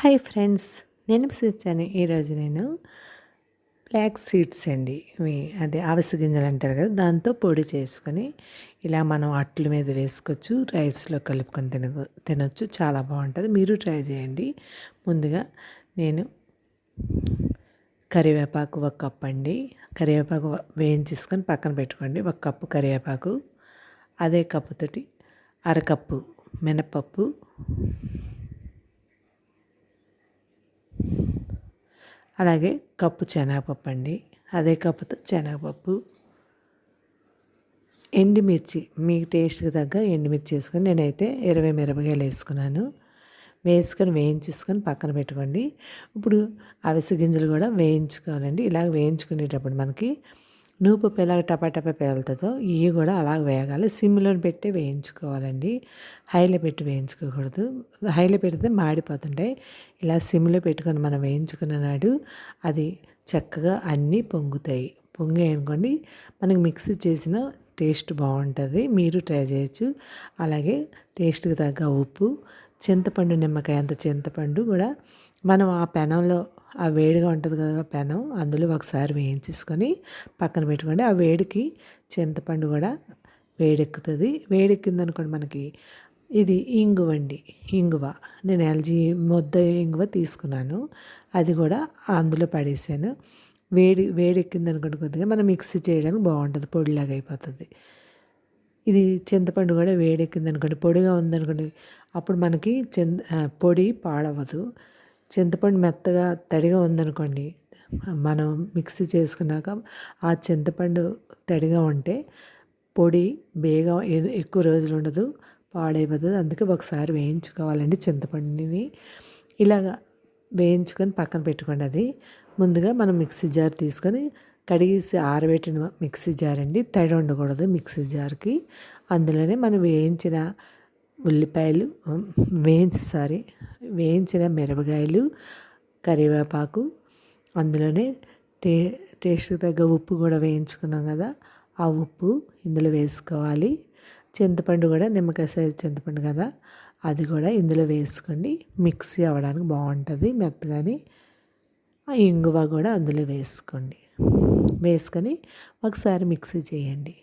Hi friends నేను వచ్చాను ఈరోజు నేను బ్లాక్ సీడ్స్ అండి. ఇవి అదే ఆవసి గింజలు అంటారు కదా దాంతో పొడి చేసుకొని ఇలా మనం అట్ల మీద వేసుకోవచ్చు రైస్లో కలుపుకొని తిన తినొచ్చు చాలా బాగుంటుంది. మీరు ట్రై చేయండి. ముందుగా నేను కరివేపాకు ఒక కప్ అండి. కరివేపాకు వేయించేసుకొని పక్కన పెట్టుకోండి. ఒక కప్పు కరివేపాకు అదే కప్పుతోటి అరకప్పు మినపప్పు అలాగే కప్పు శనగపప్పు అండి. అదే కప్పుతో శనగపప్పు. ఎండుమిర్చి మీ టేస్ట్కి తగ్గ ఎండుమిర్చి వేసుకొని నేనైతే ఇరవై మిరపకాయలు వేసుకున్నాను. వేసుకొని వేయించేసుకొని పక్కన పెట్టుకోండి. ఇప్పుడు అవిసె గింజలు కూడా వేయించుకోవాలండి. ఇలాగ వేయించుకునేటప్పుడు మనకి నూపప్పు ఎలాగ టపాటపా పేలుతుందో ఇవి కూడా అలాగ వేగాలి సిమ్లో పెట్టి వేయించుకోవాలండి. హైలో పెట్టి వేయించుకోకూడదు. హైలో పెడితే మాడిపోతుంటాయి. ఇలా సిమ్లో పెట్టుకొని మనం వేయించుకున్న నాడు అది చక్కగా అన్నీ పొంగుతాయి. పొంగాయి అనుకోండి మనకి మిక్స్ చేసిన టేస్ట్ బాగుంటుంది. మీరు ట్రై చేయొచ్చు. అలాగే టేస్ట్కి తగ్గ ఉప్పు చింతపండు నిమ్మకాయ అంత చింతపండు కూడా మనం ఆ పెనంలో ఆ వేడిగా ఉంటుంది కదా పెనం అందులో ఒకసారి వేయించేసుకొని పక్కన పెట్టుకోండి. ఆ వేడికి చింతపండు కూడా వేడెక్కుతుంది. వేడెక్కింది అనుకోండి మనకి ఇది ఇంగువ అండి ఇంగువ. నేను ఎల్జీ ముద్ద ఇంగువ తీసుకున్నాను. అది కూడా అందులో పడేసాను. వేడి వేడెక్కింది అనుకోండి కొద్దిగా మనం మిక్సీ చేయడానికి బాగుంటుంది పొడిలాగా అయిపోతుంది. ఇది చింతపండు కూడా వేడెక్కింది అనుకోండి పొడిగా ఉందనుకోండి అప్పుడు మనకి చింత పొడి పాడవదు చింతపండు మెత్తగా తడిగా ఉందనుకోండి మనం మిక్సీ చేసుకున్నాక ఆ చింతపండు తడిగా ఉంటే పొడి బేగా ఎక్కువ రోజులు ఉండదు పాడైపోతుంది. అందుకే ఒకసారి వేయించుకోవాలండి చింతపండుని. ఇలాగా వేయించుకొని పక్కన పెట్టుకోండి అది. ముందుగా మనం మిక్సీ జార్ తీసుకొని కడిగేసి ఆరబెట్టిన మిక్సీ జార్ అండి తడి ఉండకూడదు మిక్సీ జార్కి. అందులోనే మనం వేయించిన ఉల్లిపాయలు వేయించి సారీ వేయించిన మిరపకాయలు కరివేపాకు అందులోనే టే టేస్ట్కి తగ్గ ఉప్పు కూడా వేయించుకున్నాం కదా ఆ ఉప్పు ఇందులో వేసుకోవాలి. చింతపండు కూడా నిమ్మకాయ సైజు చింతపండు కదా అది కూడా ఇందులో వేసుకోండి. మిక్సీ అవ్వడానికి బాగుంటుంది మెత్తగాని. ఆ ఇంగువ కూడా అందులో వేసుకోండి. వేసుకొని ఒకసారి మిక్సీ చేయండి.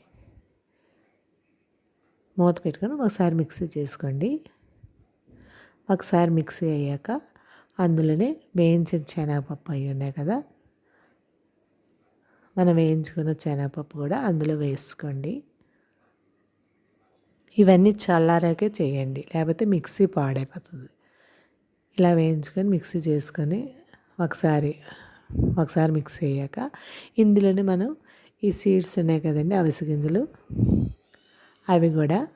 మూత పెట్టుకొని ఒకసారి మిక్సీ చేసుకోండి. ఒకసారి మిక్సీ అయ్యాక అందులోనే వేయించిన శనగపప్పు అవి ఉన్నాయి కదా. మనం వేయించుకున్న శనగపప్పు కూడా అందులో వేసుకోండి. ఇవన్నీ చల్లారాకే చేయండి లేకపోతే మిక్సీ పాడైపోతుంది. ఇలా వేయించుకొని మిక్సీ చేసుకొని ఒకసారి ఒకసారి మిక్సీ అయ్యాక ఇందులోనే మనం ఈ సీడ్స్ ఉన్నాయి కదండి అవిసె గింజలు అవి కూడా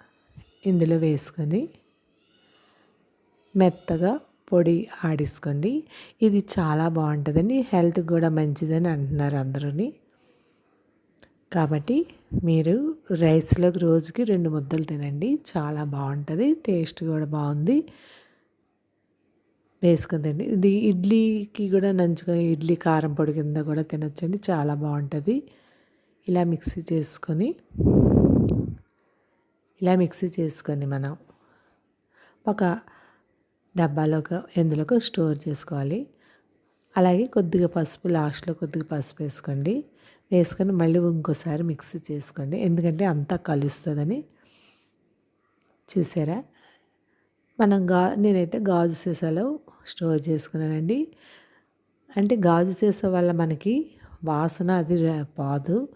ఇందులో వేసుకొని మెత్తగా పొడి ఆడిసుకోండి. ఇది చాలా బాగుంటుందండి. హెల్త్కి కూడా మంచిదని అంటున్నారు అందరూని. కాబట్టి మీరు రైస్లోకి రోజుకి రెండు ముద్దలు తినండి. చాలా బాగుంటుంది. టేస్ట్ కూడా బాగుంది. వేసుకుందండి. ఇది ఇడ్లీకి కూడా నంచుకొని ఇడ్లీ కారం పొడి కింద కూడా తినొచ్చండి. చాలా బాగుంటుంది. ఇలా మిక్సీ చేసుకొని ఇలా మిక్సీ చేసుకొని మనం ఒక డబ్బాలోకి ఎందులోకి స్టోర్ చేసుకోవాలి. అలాగే కొద్దిగా పసుపు లాస్ట్లో కొద్దిగా పసుపు వేసుకోండి. వేసుకొని మళ్ళీ ఇంకోసారి మిక్సీ చేసుకోండి. ఎందుకంటే అంతా కలుస్తుందని చూసారా? మనం గా నేనైతే గాజు సీసాలో స్టోర్ చేసుకున్నానండి. అంటే గాజు సీసా వల్ల మనకి వాసన అది పాదు.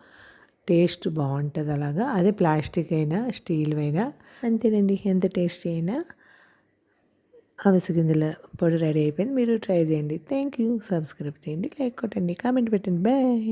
టేస్ట్ బాగుంటుంది అలాగా. అదే ప్లాస్టిక్ అయినా స్టీల్ అయినా. అంతేనండి. ఎంత టేస్టీ అయినా అవిసె గింజల పొడి రెడీ అయిపోయింది. మీరు ట్రై చేయండి. థ్యాంక్ యూ సబ్స్క్రైబ్ చేయండి. లైక్ కొట్టండి. కామెంట్ పెట్టండి. బాయ్.